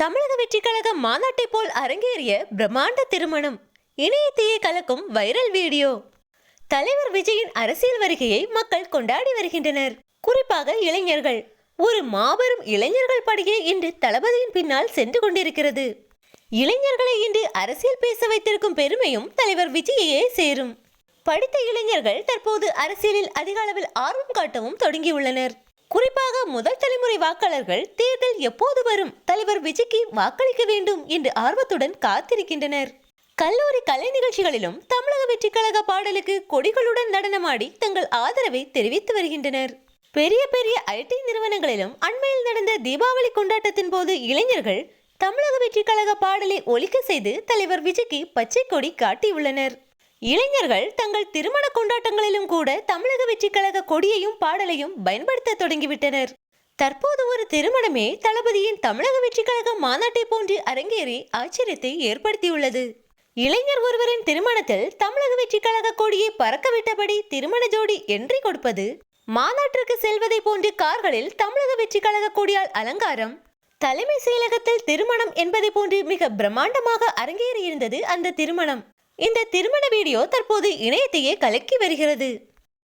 தமிழக வெற்றி கழக மாநாட்டை போல் அரங்கேறிய பிரம்மாண்ட திருமணம். இணையத்தையே கலக்கும் வைரல் வீடியோ. தலைவர் விஜயின் அரசியல் வருகையை மக்கள் கொண்டாடி வருகின்றனர். குறிப்பாக இளைஞர்கள். ஒரு மாபெரும் இளைஞர்கள் படையே இன்று தளபதியின் பின்னால் சென்று கொண்டிருக்கிறது. இளைஞர்களை இன்று அரசியல் பேச வைத்திருக்கும் பெருமையும் தலைவர் விஜயையே சேரும். படித்த இளைஞர்கள் தற்போது அரசியலில் அதிக அளவில் ஆர்வம் காட்டவும் தொடங்கியுள்ளனர். குறிப்பாக முதல் தலைமுறை வாக்காளர்கள் தேர்தல் எப்போது வரும்? தலைவர் விஜய்க்கு வாக்களிக்க வேண்டும் என்று ஆர்வத்துடன் காத்திருக்கின்றனர். கல்லூரி கலை நிகழ்ச்சிகளிலும் தமிழக வெற்றி கழக பாடலுக்கு கொடிகளுடன் நடனமாடி தங்கள் ஆதரவை தெரிவித்து வருகின்றனர். பெரிய பெரிய ஐடி நிறுவனங்களிலும் அண்மையில் நடந்த தீபாவளி கொண்டாட்டத்தின் போது இளைஞர்கள் தமிழக வெற்றி கழக பாடலை ஒலிக்க செய்து தலைவர் விஜய்க்கு பச்சை கொடி காட்டியுள்ளனர். இளைஞர்கள் தங்கள் திருமண கொண்டாட்டங்களிலும் கூட தமிழக வெற்றி கழக கொடியையும் பாடலையும் பயன்படுத்த தொடங்கிவிட்டனர். தற்போது ஒரு திருமணமே தளபதியின் தமிழக வெற்றி கழக மாநாட்டை போன்று அரங்கேறி ஆச்சரியத்தை ஏற்படுத்தியுள்ளது. இளைஞர் ஒருவரின் திருமணத்தில் தமிழக வெற்றி கழக கொடியை பறக்கவிட்டபடி திருமண ஜோடி என்றி கொடுப்பது மாநாட்டிற்கு செல்வதை போன்று கார்களில் தமிழக வெற்றி கழக கொடியால் அலங்காரம் தலைமை செயலகத்தில் திருமணம் என்பதை போன்று மிக பிரம்மாண்டமாக அரங்கேறியிருந்தது அந்த திருமணம். இந்த திருமண வீடியோ தற்போது இணையத்தையே கலக்கி வருகிறது.